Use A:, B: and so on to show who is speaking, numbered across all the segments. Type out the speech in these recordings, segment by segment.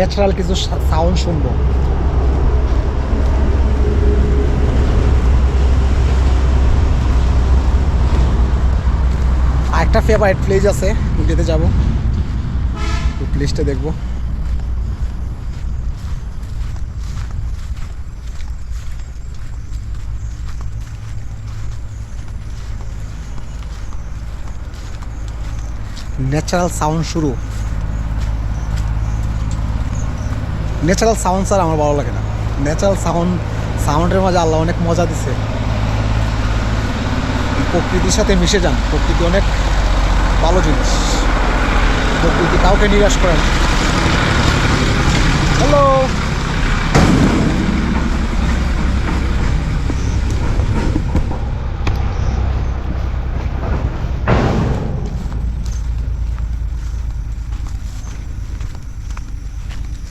A: Natural কিছু sound শুনব। আরেকটা ফেভারিট প্লেস আছে যেতে যাব। ওই প্লেসটা দেখব। ন্যাচারাল সাউন্ড শুরু। ন্যাচারাল সাউন্ড স্যার আমার ভালো লাগে না। ন্যাচারাল সাউন্ড সাউন্ডের মাঝে আল্লাহ অনেক মজা দিছে। প্রকৃতির সাথে মিশে যান। প্রকৃতি অনেক ভালো জিনিস। প্রকৃতি কাউকে নিরাশ করেন হ্যালো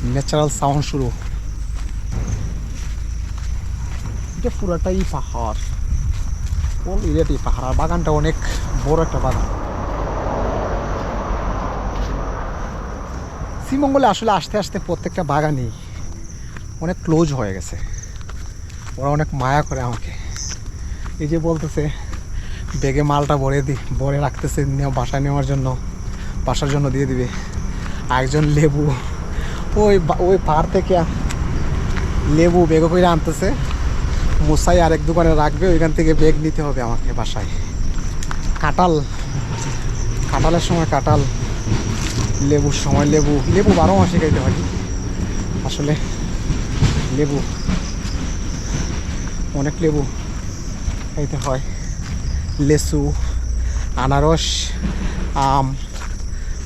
A: ন্যাচারাল সাউন্ড শুরু। এটা পুরাটাই পাহাড়। এরিয়াটি পাহাড়? আর বাগানটা অনেক বড় একটা বাগান। শ্রীমঙ্গলে আসলে আস্তে আস্তে প্রত্যেকটা বাগানই অনেক ক্লোজ হয়ে গেছে। ওরা অনেক মায়া করে আমাকে। এই যে বলতেছে, বেগে মালটা ভরে দি, ভরে রাখতেছে বাসায় নেওয়ার জন্য, বাসার জন্য দিয়ে দিবে। একজন লেবু ওই ওই পাহাড় থেকে লেবু বেগে করে আনতেছে। মুসাই আরেক দোকানে রাখবে, ওইখান থেকে বেগ নিতে হবে আমাকে বাসায়। কাঁঠাল। কাঁঠালের সময় কাঁঠাল, লেবুর সময় লেবু। লেবু বারো মাসে খাইতে হয়। আসলে লেবু, অনেক লেবু খাইতে হয়। লেসু আনারস, আম,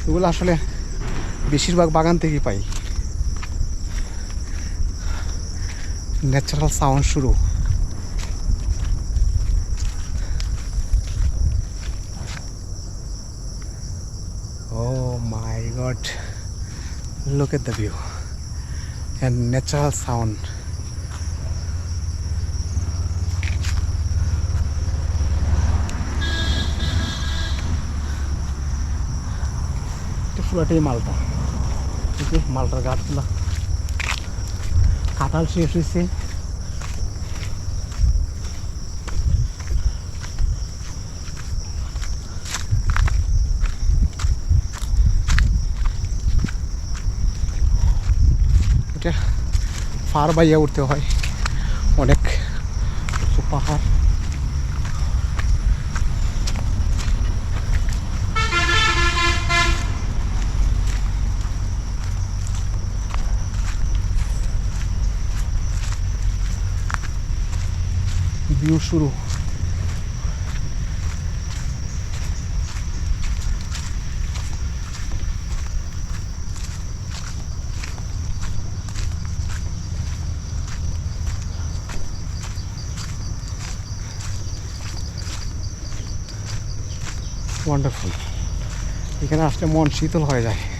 A: এগুলো আসলে বেশিরভাগ বাগান থেকেই পাই। ন্যাচারাল সাউন্ড শুরু। ও মাই গড লোকের the view and natural sound পুরোটাই মালটা। মালটার গাছগুলো। কাঁঠাল শেষ হয়েছে। ফার বাইয়া উঠতে হয়। অনেক পাহাড়। ভিউ শুরু। ওয়ান্ডারফুল এখানে আসলে মন শীতল হয়ে যায়।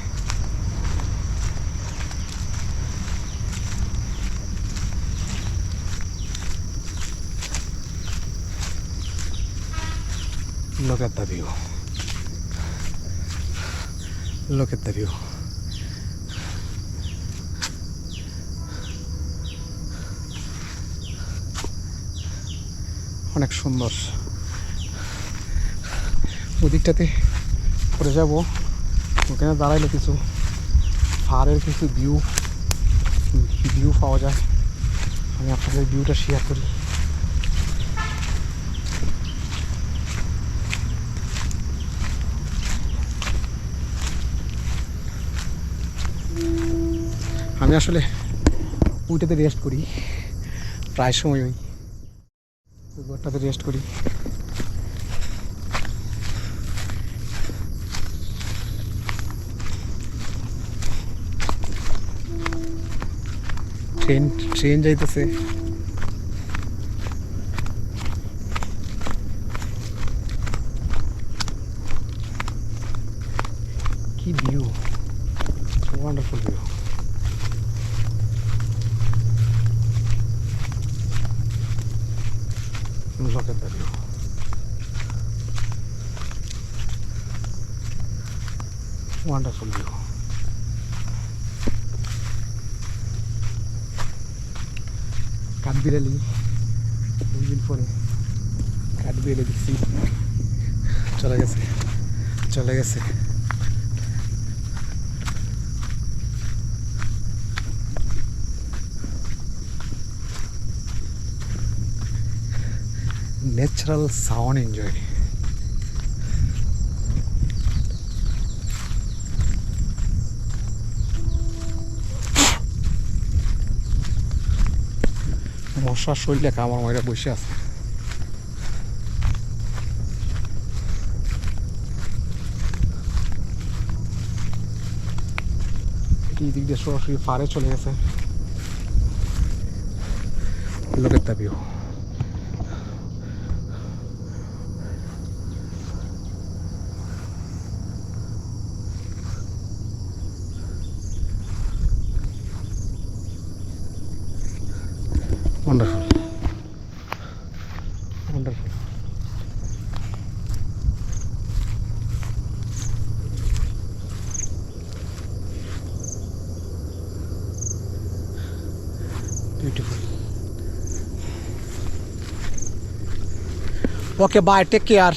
A: Look at the view. Look at the view. অনেক সুন্দর ওদিকটাতে করে যাব ওখানে দাঁড়াইলে কিছু পাহাড়ের কিছু ভিউ ভিউ পাওয়া যায় আমি আপনাদের ভিউটা শেয়ার করি আমি আসলে ওইটাতে রেস্ট করি। প্রায় সময় ওই ঘরটাতে রেস্ট করি। ট্রেন ট্রেন যাইতেছে। no Look at the view. Wonderful view. Kadbireli. Engine for Kadbireli sea. চলে গেছে চলে গেছে ন্যাচারাল সাউন্ড এনজয় মশার শরীরে কামড় মাইরা বসে আছে। এই দিক দিয়ে সরাসরি ফারে চলে গেছে। লোকের দাবিও Wonderful. Wonderful. Beautiful. Okay, bye. Take care.